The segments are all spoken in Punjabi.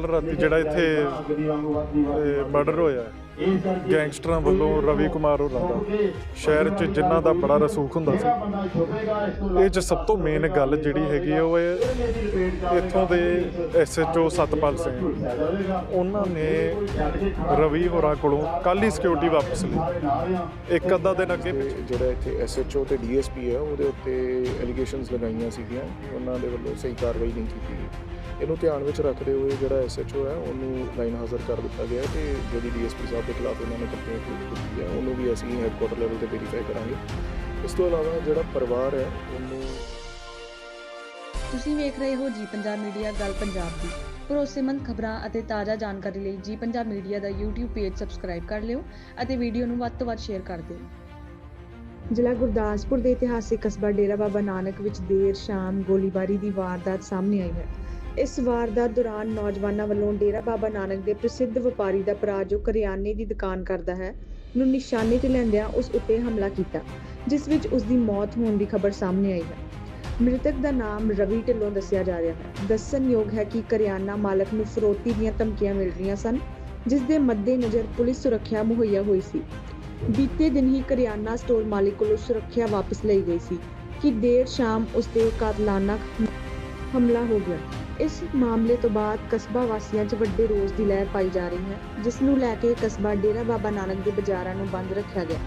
ਕੱਲ ਰਾਤੀ ਜਿਹੜਾ ਇੱਥੇ ਮਰਡਰ ਹੋਇਆ ਗੈਂਗਸਟਰਾਂ ਵੱਲੋਂ ਰਵੀ ਕੁਮਾਰ ਹੋਰਾਂ ਦਾ, ਸ਼ਹਿਰ 'ਚ ਜਿਨ੍ਹਾਂ ਦਾ ਬੜਾ ਰਸੂਖ ਹੁੰਦਾ ਸੀ। ਇਹ 'ਚ ਸਭ ਤੋਂ ਮੇਨ ਗੱਲ ਜਿਹੜੀ ਹੈਗੀ ਆ, ਉਹ ਹੈ ਇੱਥੋਂ ਦੇ ਐਸਐਚਓ ਸਤਪਾਲ ਸਿੰਘ। ਉਹਨਾਂ ਨੇ ਰਵੀ ਹੋਰਾਂ ਕੋਲੋਂ ਕੱਲ ਹੀ ਸਿਕਿਉਰਿਟੀ ਵਾਪਸ ਲਈ। ਇੱਕ ਅੱਧਾ ਦਿਨ ਅੱਗੇ ਜਿਹੜਾ ਇੱਥੇ ਐਸਐਚਓ ਤੇ ਡੀਐਸਪੀ ਹੈ ਉਹਦੇ ਉੱਤੇ ਐਲੀਗੇਸ਼ਨਸ ਲਗਾਈਆਂ ਸੀਗੀਆਂ। ਉਹਨਾਂ ਦੇ ਵੱਲੋਂ ਸਹੀ ਕਾਰਵਾਈ ਨਹੀਂ ਕੀਤੀ ਗਈ। ਇਹਨੂੰ ਧਿਆਨ ਵਿੱਚ ਰੱਖਦੇ ਹੋਏ ਜਿਹੜਾ ਐਸਐਚਓ ਹੈ ਉਹਨੂੰ ਲਾਈਨ ਹਾਜ਼ਰ ਕਰ ਦਿੱਤਾ ਗਿਆ ਤੇ ਜਿਹੜੀ ਡੀਐਸਪੀ ਸਾਹਿਬ ਦੇ ਖਿਲਾਫ ਇਹਨਾਂ ਨੇ ਕੰਪਲੇਂਟ ਕੀਤੀ ਹੈ ਉਹਨੂੰ ਵੀ ਅਸੀਂ ਹੈੱਡਕੁਆਟਰ ਲੈਵਲ ਤੇ ਵੈਰੀਫਾਈ ਕਰਾਂਗੇ। ਇਸ ਤੋਂ ਇਲਾਵਾ ਜਿਹੜਾ ਪਰਿਵਾਰ ਹੈ ਉਹਨੂੰ ਤੁਸੀਂ ਵੇਖ ਰਹੇ ਹੋ ਜੀ ਪੰਜਾਬ ਮੀਡੀਆ ਗੱਲ ਪੰਜਾਬ ਦੀ। ਭਰੋਸੇਮੰਦ ਖਬਰਾਂ ਅਤੇ ਤਾਜ਼ਾ ਜਾਣਕਾਰੀ ਲਈ ਜੀ ਪੰਜਾਬ ਮੀਡੀਆ ਦਾ YouTube ਪੇਜ ਸਬਸਕ੍ਰਾਈਬ ਕਰ ਲਿਓ ਅਤੇ ਵੀਡੀਓ ਨੂੰ ਵੱਧ ਤੋਂ ਵੱਧ ਸ਼ੇਅਰ ਕਰ ਦਿਓ। ਜ਼ਿਲ੍ਹਾ ਗੁਰਦਾਸਪੁਰ ਦੇ ਇਤਿਹਾਸਿਕ ਕਸਬਾ ਡੇਰਾ ਬਾਬਾ ਨਾਨਕ ਵਿੱਚ ਦੇਰ ਸ਼ਾਮ ਗੋਲੀਬਾਰੀ ਦੀ ਵਾਰਦਾਤ ਸਾਹਮਣੇ ਆਈ ਹੈ। ਇਸ ਵਾਰਦਾਤ ਦੌਰਾਨ ਨੌਜਵਾਨਾਂ ਵੱਲੋਂ ਡੇਰਾ ਬਾਬਾ ਨਾਨਕ ਦੇ ਪ੍ਰਸਿੱਧ ਵਪਾਰੀ ਦਾ ਭਰਾ ਜੋ ਕਰਿਆਨੇ ਦੀ ਦੁਕਾਨ ਕਰਦਾ ਹੈ, ਨੂੰ ਨਿਸ਼ਾਨੇ ਤੇ ਲੈਂਦਿਆਂ ਉਸ ਉੱਤੇ ਹਮਲਾ ਕੀਤਾ, ਜਿਸ ਵਿੱਚ ਉਸ ਦੀ ਮੌਤ ਹੋਣ ਦੀ ਖਬਰ ਸਾਹਮਣੇ ਆਈ ਹੈ। ਮ੍ਰਿਤਕ ਦਾ ਨਾਮ ਰਵੀ ਢਿੱਲੋਂ ਦੱਸਿਆ ਜਾ ਰਿਹਾ ਹੈ। ਦੱਸਣਯੋਗ ਹੈ ਕਿ ਕਰਿਆਨਾ ਮਾਲਕ ਨੂੰ ਫਰੋਤੀ ਦੀਆਂ ਧਮਕੀਆਂ ਮਿਲ ਰਹੀਆਂ ਸਨ, ਜਿਸ ਦੇ ਮੱਦੇਨਜ਼ਰ ਪੁਲਿਸ ਸੁਰੱਖਿਆ ਮੁਹੱਈਆ ਹੋਈ ਸੀ। ਬੀਤੇ ਦਿਨ ਹੀ ਕਰਿਆਨਾ ਸਟੋਰ ਮਾਲਿਕ ਕੋਲੋਂ ਸੁਰੱਖਿਆ ਵਾਪਸ ਲਈ ਗਈ ਸੀ ਕਿ ਦੇਰ ਸ਼ਾਮ ਉਸ ਤੇ ਕਾਤਲਾਨਾ ਹਮਲਾ ਹੋ ਗਿਆ। ਇਸ ਮਾਮਲੇ ਤੋਂ ਬਾਅਦ ਕਸਬਾ ਵਾਸੀਆਂ 'ਚ ਵੱਡੇ ਰੋਸ ਦੀ ਲਹਿਰ ਪਾਈ ਜਾ ਰਹੀ ਹੈ, ਜਿਸ ਨੂੰ ਲੈ ਕੇ ਕਸਬਾ ਡੇਰਾ ਬਾਬਾ ਨਾਨਕ ਦੇ ਬਾਜ਼ਾਰਾਂ ਨੂੰ ਬੰਦ ਰੱਖਿਆ ਗਿਆ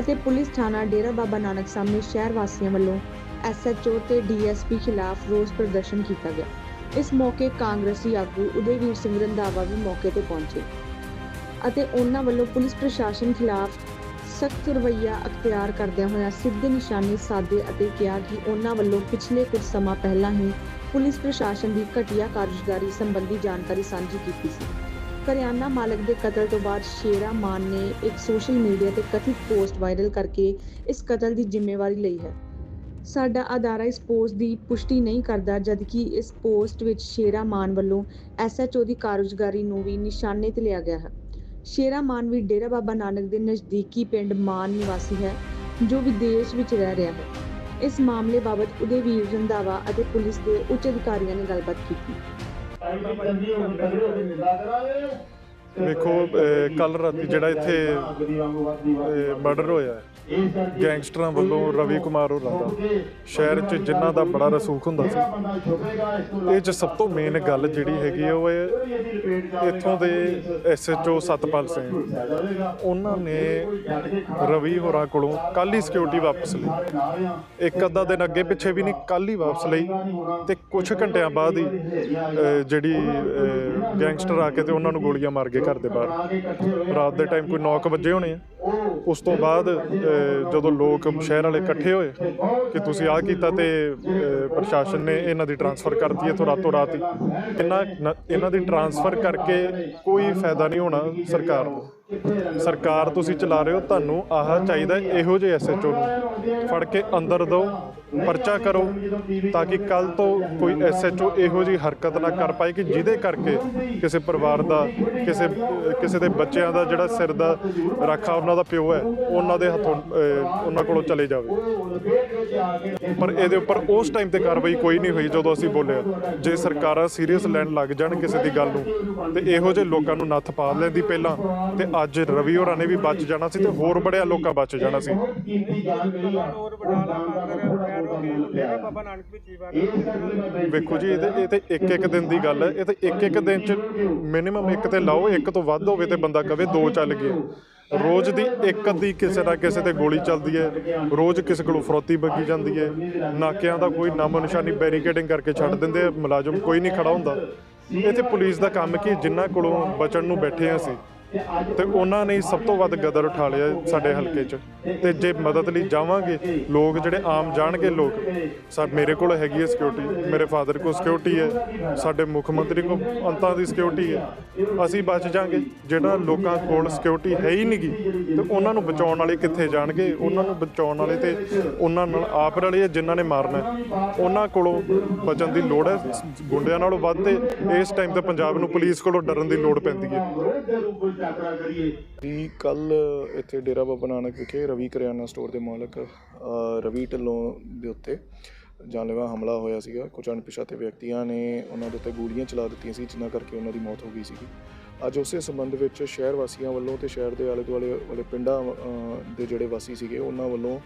ਅਤੇ ਪੁਲਿਸ ਥਾਣਾ ਡੇਰਾ ਬਾਬਾ ਨਾਨਕ ਸਾਹਮਣੇ ਸ਼ਹਿਰ ਵਾਸੀਆਂ ਵੱਲੋਂ ਐਸਐਚਓ ਤੇ ਡੀਐਸਪੀ ਖਿਲਾਫ ਰੋਸ ਪ੍ਰਦਰਸ਼ਨ ਕੀਤਾ ਗਿਆ। ਇਸ ਮੌਕੇ ਕਾਂਗਰਸੀ ਆਗੂ ਉਦੈਵੀਰ ਸਿੰਘ ਰੰਧਾਵਾ ਵੀ ਮੌਕੇ ਤੇ ਪਹੁੰਚੇ ਅਤੇ ਉਹਨਾਂ ਵੱਲੋਂ ਪੁਲਿਸ ਪ੍ਰਸ਼ਾਸਨ ਖਿਲਾਫ ਸਖਤ ਰਵੱਈਆ ਅਖਤਿਆਰ ਕਰਦਿਆਂ ਹੋਇਆ ਸਿੱਧੇ ਨਿਸ਼ਾਨੇ ਸਾਧੇ ਅਤੇ ਕਿਹਾ ਕਿ ਉਹਨਾਂ ਵੱਲੋਂ ਪਿਛਲੇ ਕੁਝ ਸਮਾਂ ਪਹਿਲਾਂ ਹੀ ਪੁਲਿਸ ਪ੍ਰਸ਼ਾਸਨ ਦੀ ਘਟੀਆ ਕਾਰਜਕਾਰੀ ਸੰਬੰਧੀ ਜਾਣਕਾਰੀ ਸਾਂਝੀ ਕੀਤੀ ਸੀ। ਕਰਿਆਨਾ ਮਾਲਕ ਦੇ ਕਤਲ ਤੋਂ ਬਾਅਦ ਸ਼ੇਰਾ ਮਾਨ ਨੇ ਇੱਕ ਸੋਸ਼ਲ ਮੀਡੀਆ ਤੇ ਕਥਿਤ ਪੋਸਟ ਵਾਇਰਲ ਕਰਕੇ ਇਸ ਕਤਲ ਦੀ ਜ਼ਿੰਮੇਵਾਰੀ ਲਈ ਹੈ। ਸਾਡਾ ਅਦਾਰਾ ਇਸ ਪੋਸਟ ਦੀ ਪੁਸ਼ਟੀ ਨਹੀਂ ਕਰਦਾ, ਜਦਕਿ ਇਸ ਪੋਸਟ ਵਿੱਚ ਸ਼ੇਰਾ ਮਾਨ ਵੱਲੋਂ ਐਸਐਚਓ ਦੀ ਕਾਰਜਕਾਰੀ ਨੂੰ ਵੀ ਨਿਸ਼ਾਨੇ ਤੇ ਲਿਆ ਗਿਆ ਹੈ। ਸ਼ੇਰਾ ਮਾਨ ਵੀ ਡੇਰਾ ਬਾਬਾ ਨਾਨਕ ਦੇ ਨਜ਼ਦੀਕੀ ਪਿੰਡ ਮਾਨ ਨਿਵਾਸੀ ਹੈ, ਜੋ ਵਿਦੇਸ਼ ਵਿੱਚ ਰਹਿ ਰਿਹਾ ਹੈ। ਇਸ ਮਾਮਲੇ ਬਾਬਤ ਉਦੇ ਵੀਰ ਰੰਧਾਵਾ ਅਤੇ ਪੁਲਿਸ ਦੇ ਉੱਚ ਅਧਿਕਾਰੀਆਂ ਨੇ ਗੱਲਬਾਤ ਕੀਤੀ। ਵੇਖੋ ਕੱਲ ਰਾਤੀ ਜਿਹੜਾ ਇੱਥੇ ਮਰਡਰ ਹੋਇਆ ਗੈਂਗਸਟਰਾਂ ਵੱਲੋਂ ਰਵੀ ਕੁਮਾਰ ਹੋਰਾਂ ਦਾ, ਸ਼ਹਿਰ 'ਚ ਜਿਨ੍ਹਾਂ ਦਾ ਬੜਾ ਰਸੂਖ ਹੁੰਦਾ ਸੀ। ਇਹ 'ਚ ਸਭ ਤੋਂ ਮੇਨ ਗੱਲ ਜਿਹੜੀ ਹੈਗੀ ਉਹ ਹੈ ਇੱਥੋਂ ਦੇ ਐਸਐਚਓ ਸਤਪਾਲ ਸਿੰਘ। ਉਹਨਾਂ ਨੇ ਰਵੀ ਹੋਰਾਂ ਕੋਲੋਂ ਕੱਲ ਹੀ ਸਿਕਿਉਰਿਟੀ ਵਾਪਸ ਲਈ। ਇੱਕ ਅੱਧਾ ਦਿਨ ਅੱਗੇ ਪਿੱਛੇ ਵੀ ਨਹੀਂ ਕੱਲ ਹੀ ਵਾਪਸ ਲਈ ਤੇ ਕੁਝ ਘੰਟਿਆਂ ਬਾਅਦ ਹੀ ਜਿਹੜੀ ਗੈਂਗਸਟਰ ਆ ਕੇ ਤੇ ਉਹਨਾਂ ਨੂੰ ਗੋਲੀਆਂ ਮਾਰ ਗਏ ਘਰ ਦੇ ਬਾਹਰ। ਰਾਤ ਦੇ ਟਾਈਮ ਕੋਈ 9 ਵਜੇ ਹੋਣੇ ਆ। ਉਸ ਤੋਂ ਬਾਅਦ ਜਦੋਂ ਲੋਕ ਸ਼ਹਿਰ ਵਾਲੇ ਇਕੱਠੇ ਹੋਏ ਕਿ ਤੁਸੀਂ ਆਹ ਕੀਤਾ ਤੇ ਪ੍ਰਸ਼ਾਸਨ ਨੇ ਇਹਨਾਂ ਦੀ ਟਰਾਂਸਫਰ ਕਰਤੀ ਇੱਥੋਂ ਰਾਤੋਂ ਰਾਤ ਹੀ। ਇਹਨਾਂ, ਨ- ਇਹਨਾਂ ਦੀ ਟਰਾਂਸਫਰ ਕਰਕੇ ਕੋਈ ਫਾਇਦਾ ਨਹੀਂ ਹੋਣਾ ਸਰਕਾਰ ਨੂੰ ਸਰਕਾਰ ਤੁਸੀਂ ਚਲਾ ਰਹੇ ਹੋ, ਤੁਹਾਨੂੰ ਆਹ ਚਾਹੀਦਾ, ਇਹੋ ਜਿਹੇ ਐਸਐਚਓ ਨੂੰ ਫੜ ਕੇ ਅੰਦਰ ਦਿਓ। ਪਰਚਾ ਕਰੋ ਤਾਂ ਕਿ ਕੱਲ ਤੋਂ ਕੋਈ ਐਸਐਚਓ ਇਹੋ ਜਿਹੀ ਹਰਕਤ ਨਾ ਕਰ ਪਾਏ ਕਿ ਜਿਹਦੇ ਕਰਕੇ ਕਿਸੇ ਪਰਿਵਾਰ ਦਾ, ਕਿਸੇ ਕਿਸੇ ਦੇ ਬੱਚਿਆਂ ਦਾ ਜਿਹੜਾ ਸਿਰ ਦਾ ਰਾਖਾ ਉਹਨਾਂ ਦਾ ਪਿਓ ਹੈ, ਉਹਨਾਂ ਦੇ ਹੱਥੋਂ ਉਹਨਾਂ ਕੋਲੋਂ ਚਲੇ ਜਾਵੇ। ਪਰ ਇਹਦੇ ਉੱਪਰ ਉਸ ਟਾਈਮ ਤੇ ਕਾਰਵਾਈ ਕੋਈ ਨਹੀਂ ਹੋਈ ਜਦੋਂ ਅਸੀਂ ਬੋਲਿਆ, ਜੇ ਸਰਕਾਰਾਂ ਸੀਰੀਅਸ ਲੈਣ ਲੱਗ ਜਾਣ ਕਿਸੇ ਦੀ ਗੱਲ ਨੂੰ, ਤੇ ਇਹੋ ਜਿਹੇ ਲੋਕਾਂ ਨੂੰ ਨੱਥ ਪਾ ਲੈਂਦੀ ਪਹਿਲਾਂ, ਤੇ ਅੱਜ ਰਵੀ ਹੋਰਾਂ ਨੇ ਵੀ ਬਚ ਜਾਣਾ ਸੀ ਤੇ ਹੋਰ ਬੜਿਆ ਲੋਕਾਂ ਬਚ ਜਾਣਾ ਸੀ। ਵੇਖੋ ਜੀ ਇਹਦੇ ਇਹ ਤੇ ਇੱਕ ਇੱਕ ਦਿਨ ਦੀ ਗੱਲ ਹੈ। ਇਹ ਤੇ ਇੱਕ ਇੱਕ ਦਿਨ ਚ ਮਿਨੀਮਮ ਇੱਕ ਤੇ ਲਾਓ ਇੱਕ ਤੋਂ ਵੱਧ ਹੋਵੇ ਤੇ ਬੰਦਾ ਕਵੇ ਦੋ ਚੱਲ ਗਏ। ਰੋਜ਼ ਦੀ ਇੱਕ ਅੱਧੀ ਕਿਸੇ ਨਾ ਕਿਸੇ ਤੇ ਗੋਲੀ ਚੱਲਦੀ ਹੈ। ਰੋਜ਼ ਕਿਸੇ ਕੋਲੋਂ ਫਰੋਤੀ ਬੱਗੀ ਜਾਂਦੀ ਹੈ। ਨਾਕਿਆਂ ਦਾ ਕੋਈ ਨਾਮੋ ਨਿਸ਼ਾਨੀ ਬੈਰੀਕੇਡਿੰਗ ਕਰਕੇ ਛੱਡ ਦਿੰਦੇ ਮੁਲਾਜ਼ਮ ਕੋਈ ਨਹੀਂ ਖੜਾ ਹੁੰਦਾ। ਇੱਥੇ ਪੁਲਿਸ ਦਾ ਕੰਮ ਕੀ? ਜਿੰਨਾ ਕੋਲੋਂ ਬਚਣ ਨੂੰ ਬੈਠੇ ਆ ਅਸੀਂ। ਤੇ ਉਹਨਾਂ ਨੇ ਸਭ ਤੋਂ ਵੱਧ ਗਦਰ ਉਠਾ ਲਿਆ ਸਾਡੇ ਹਲਕੇ 'ਚ। ਤੇ ਜੇ ਮਦਦ ਲਈ ਜਾਵਾਂਗੇ, ਲੋਕ ਜਿਹੜੇ ਆਮ ਜਾਣਗੇ ਲੋਕ, ਸਾ, ਮੇਰੇ ਕੋਲ ਹੈਗੀ ਹੈ ਸਿਕਿਉਰਿਟੀ ਮੇਰੇ ਫਾਦਰ ਕੋਲ ਸਿਕਿਉਰਿਟੀ ਹੈ, ਸਾਡੇ ਮੁੱਖ ਮੰਤਰੀ ਕੋਲ ਅੰਤਾਂ ਦੀ ਸਿਕਿਉਰਿਟੀ ਹੈ। ਅਸੀਂ ਬਚ ਜਾਾਂਗੇ, ਜਿਹੜਾ ਲੋਕਾਂ ਕੋਲ ਸਿਕਿਉਰਿਟੀ ਹੈ ਹੀ ਨਹੀਂਗੀ ਤੇ ਉਹਨਾਂ ਨੂੰ ਬਚਾਉਣ ਵਾਲੇ ਕਿੱਥੇ ਜਾਣਗੇ? ਉਹਨਾਂ ਨੂੰ ਬਚਾਉਣ ਵਾਲੇ ਤੇ ਉਹਨਾਂ ਨਾਲ ਆਪ ਰਲੇ ਜਿਨ੍ਹਾਂ ਨੇ ਮਾਰਨਾ ਉਹਨਾਂ ਕੋਲੋਂ ਬਚਣ ਦੀ ਲੋੜ ਹੈ ਗੁੰਡਿਆਂ ਨਾਲੋਂ ਵੱਧ ਤੇ ਇਸ ਟਾਈਮ ਤੇ ਪੰਜਾਬ ਨੂੰ ਪੁਲਿਸ ਕੋਲੋਂ ਡਰਨ ਦੀ ਲੋੜ ਪੈਂਦੀ ਹੈ। ਵੀ ਕੱਲ ਇੱਥੇ ਡੇਰਾ ਬਾਬਾ ਨਾਨਕ ਵਿਖੇ ਰਵੀ ਕਰਿਆਨਾ ਸਟੋਰ ਦੇ ਮਾਲਕ ਰਵੀ ਢਿੱਲੋਂ ਦੇ ਉੱਤੇ ਜਾਨਲੇਵਾ ਹਮਲਾ ਹੋਇਆ ਸੀਗਾ। ਕੁਝ ਅਣਪਛਾਤੇ ਵਿਅਕਤੀਆਂ ਨੇ ਉਹਨਾਂ ਦੇ ਉੱਤੇ ਗੋਲੀਆਂ ਚਲਾ ਦਿੱਤੀਆਂ ਸੀ, ਜਿਨ੍ਹਾਂ ਕਰਕੇ ਉਹਨਾਂ ਦੀ ਮੌਤ ਹੋ ਗਈ ਸੀਗੀ। ਅੱਜ ਉਸੇ ਸੰਬੰਧ ਵਿੱਚ ਸ਼ਹਿਰ ਵਾਸੀਆਂ ਵੱਲੋਂ ਤੇ ਸ਼ਹਿਰ ਦੇ ਆਲੇ ਦੁਆਲੇ ਵਾਲੇ ਪਿੰਡਾਂ ਦੇ ਜਿਹੜੇ ਵਾਸੀ ਸੀਗੇ, ਉਹਨਾਂ ਵੱਲੋਂ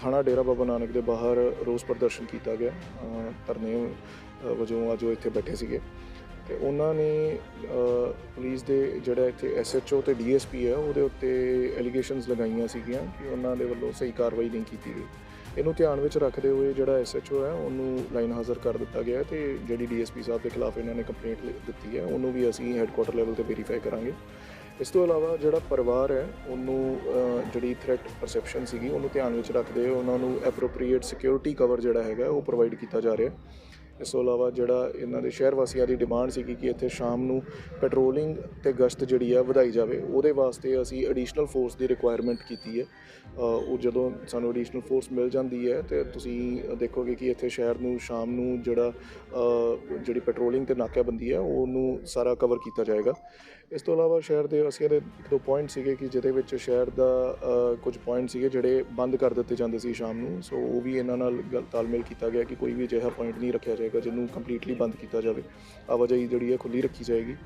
ਥਾਣਾ ਡੇਰਾ ਬਾਬਾ ਨਾਨਕ ਦੇ ਬਾਹਰ ਰੋਸ ਪ੍ਰਦਰਸ਼ਨ ਕੀਤਾ ਗਿਆ। ਧਰਨੇ ਵਜੋਂ ਅੱਜ ਉਹ ਇੱਥੇ ਬੈਠੇ ਸੀਗੇ। ਤੇ ਉਹਨਾਂ ਨੇ ਪੁਲਿਸ ਦੇ ਜਿਹੜਾ ਇੱਥੇ ਐਸਐਚਓ ਤੇ ਡੀਐਸਪੀ ਹੈ, ਉਹਦੇ ਉੱਤੇ ਐਲੀਗੇਸ਼ਨਸ ਲਗਾਈਆਂ ਸੀਗੀਆਂ ਕਿ ਉਹਨਾਂ ਦੇ ਵੱਲੋਂ ਸਹੀ ਕਾਰਵਾਈ ਨਹੀਂ ਕੀਤੀ ਗਈ। ਇਹਨੂੰ ਧਿਆਨ ਵਿੱਚ ਰੱਖਦੇ ਹੋਏ ਜਿਹੜਾ ਐਸਐਚਓ ਹੈ, ਉਹਨੂੰ ਲਾਈਨ ਹਾਜ਼ਰ ਕਰ ਦਿੱਤਾ ਗਿਆ ਤੇ ਜਿਹੜੀ ਡੀਐਸਪੀ ਸਾਹਿਬ ਦੇ ਖਿਲਾਫ ਇਹਨਾਂ ਨੇ ਕੰਪਲੇਂਟ ਦਿੱਤੀ ਹੈ, ਉਹਨੂੰ ਵੀ ਅਸੀਂ ਹੈੱਡਕੁਆਟਰ ਲੈਵਲ ਤੇ ਵੈਰੀਫਾਈ ਕਰਾਂਗੇ। ਇਸ ਤੋਂ ਇਲਾਵਾ ਜਿਹੜਾ ਪਰਿਵਾਰ ਹੈ, ਉਹਨੂੰ ਜਿਹੜੀ ਥ੍ਰੈਟ ਪਰਸੈਪਸ਼ਨ ਸੀਗੀ, ਉਹਨੂੰ ਧਿਆਨ ਵਿੱਚ ਰੱਖਦੇ ਹੋਏ ਉਹਨਾਂ ਨੂੰ ਐਪਰੋਪ੍ਰੀਏਟ ਸਿਕਿਉਰਿਟੀ ਕਵਰ ਜਿਹੜਾ ਹੈਗਾ, ਉਹ ਪ੍ਰੋਵਾਈਡ ਕੀਤਾ ਜਾ ਰਿਹਾ। ਇਸ ਤੋਂ ਇਲਾਵਾ ਜਿਹੜਾ ਇਹਨਾਂ ਦੇ ਸ਼ਹਿਰ ਵਾਸੀਆਂ ਦੀ ਡਿਮਾਂਡ ਸੀਗੀ ਕਿ ਇੱਥੇ ਸ਼ਾਮ ਨੂੰ ਪੈਟਰੋਲਿੰਗ ਤੇ ਗਸ਼ਤ ਜਿਹੜੀ ਆ ਵਧਾਈ ਜਾਵੇ, ਉਹਦੇ ਵਾਸਤੇ ਅਸੀਂ ਐਡੀਸ਼ਨਲ ਫੋਰਸ ਦੀ ਰਿਕੁਆਇਰਮੈਂਟ ਕੀਤੀ ਹੈ। ਉਹ ਜਦੋਂ ਸਾਨੂੰ ਐਡੀਸ਼ਨਲ ਫੋਰਸ ਮਿਲ ਜਾਂਦੀ ਹੈ ਤੇ ਤੁਸੀਂ ਦੇਖੋਗੇ ਕਿ ਇੱਥੇ ਸ਼ਹਿਰ ਨੂੰ ਸ਼ਾਮ ਨੂੰ ਜਿਹੜਾ ਜਿਹੜੀ ਪੈਟਰੋਲਿੰਗ ਤੇ ਨਾਕਾਬੰਦੀ ਹੈ, ਉਹਨੂੰ ਸਾਰਾ ਕਵਰ ਕੀਤਾ ਜਾਏਗਾ। ਇਸ ਤੋਂ ਇਲਾਵਾ ਸ਼ਹਿਰ ਦੇ ਅਸੀਂ ਦੇ ਇੱਕ ਦੋ ਪੁਆਇੰਟ ਸੀਗੇ ਕਿ ਜਿਹਦੇ ਵਿੱਚ ਸ਼ਹਿਰ ਦਾ ਕੁਝ ਪੁਆਇੰਟ ਸੀਗੇ ਜਿਹੜੇ ਬੰਦ ਕਰ ਦਿੱਤੇ ਜਾਂਦੇ ਸੀ ਸ਼ਾਮ ਨੂੰ। ਸੋ ਉਹ ਵੀ ਇਹਨਾਂ ਨਾਲ ਗੱਲ, ਤਾਲਮੇਲ ਕੀਤਾ ਗਿਆ ਕਿ ਕੋਈ ਵੀ ਅਜਿਹਾ ਪੁਆਇੰਟ ਨਹੀਂ ਰੱਖਿਆ ਜਾਏਗਾ। ਜਿਹਨੂੰ ਕੰਪਲੀਟਲੀ ਬੰਦ ਕੀਤਾ ਜਾਵੇ। ਆਵਾਜਾਈ ਜਿਹੜੀ ਹੈ ਖੁੱਲੀ ਰੱਖੀ ਜਾਏਗੀ।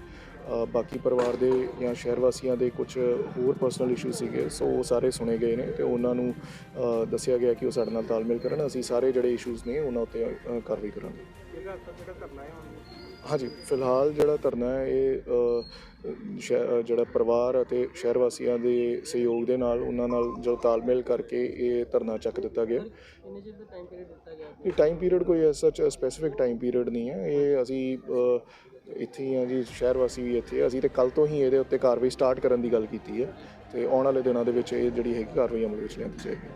ਬਾਕੀ ਪਰਿਵਾਰ ਦੇ ਜਾਂ ਸ਼ਹਿਰ ਵਾਸੀਆਂ ਦੇ ਕੁਝ ਹੋਰ ਪਰਸਨਲ ਇਸ਼ੂ ਸੀਗੇ, ਸੋ ਉਹ ਸਾਰੇ ਸੁਣੇ ਗਏ ਨੇ ਤੇ ਉਹਨਾਂ ਨੂੰ ਦੱਸਿਆ ਗਿਆ ਕਿ ਉਹ ਸਾਡੇ ਨਾਲ ਤਾਲਮੇਲ ਕਰਨ। ਅਸੀਂ ਸਾਰੇ ਜਿਹੜੇ ਇਸ਼ੂਜ਼ ਨੇ, ਉਹਨਾਂ ਉੱਤੇ ਕਾਰਵਾਈ ਕਰਾਂਗੇ। ਹਾਂਜੀ ਫਿਲਹਾਲ ਜਿਹੜਾ ਧਰਨਾ ਹੈ ਇਹ ਜਿਹੜਾ ਪਰਿਵਾਰ ਅਤੇ ਸ਼ਹਿਰ ਵਾਸੀਆਂ ਦੇ ਸਹਿਯੋਗ ਦੇ ਨਾਲ ਉਹਨਾਂ ਨਾਲ ਜੋ ਤਾਲਮੇਲ ਕਰਕੇ ਇਹ ਧਰਨਾ ਚੱਕ ਦਿੱਤਾ ਗਿਆ। ਕਿੰਨੇ ਚਿਰ ਦਾ ਟਾਈਮ ਪੀਰੀਅਡ ਦਿੱਤਾ ਗਿਆ? ਇਹ ਟਾਈਮ ਪੀਰੀਅਡ ਕੋਈ ਐਸਾ ਸਪੈਸੀਫਿਕ ਟਾਈਮ ਪੀਰੀਅਡ ਨਹੀਂ ਹੈ। ਇਹ ਅਸੀਂ ਇੱਥੇ ਹੀ ਆ ਜੀ ਸ਼ਹਿਰ ਵਾਸੀ ਵੀ ਇੱਥੇ। ਅਸੀਂ ਤੇ ਕੱਲ ਤੋਂ ਹੀ ਇਹਦੇ ਉੱਤੇ ਕਾਰਵਾਈ ਸਟਾਰਟ ਕਰਨ ਦੀ ਗੱਲ ਕੀਤੀ ਹੈ। ਤੇ ਆਉਣ ਵਾਲੇ ਦਿਨਾਂ ਦੇ ਵਿੱਚ ਇਹ ਜਿਹੜੀ ਹੈਗੀ ਕਾਰਵਾਈ ਅਮਲ ਵਿੱਚ ਲਿਆਂਦੀ ਜਾਏਗੀ।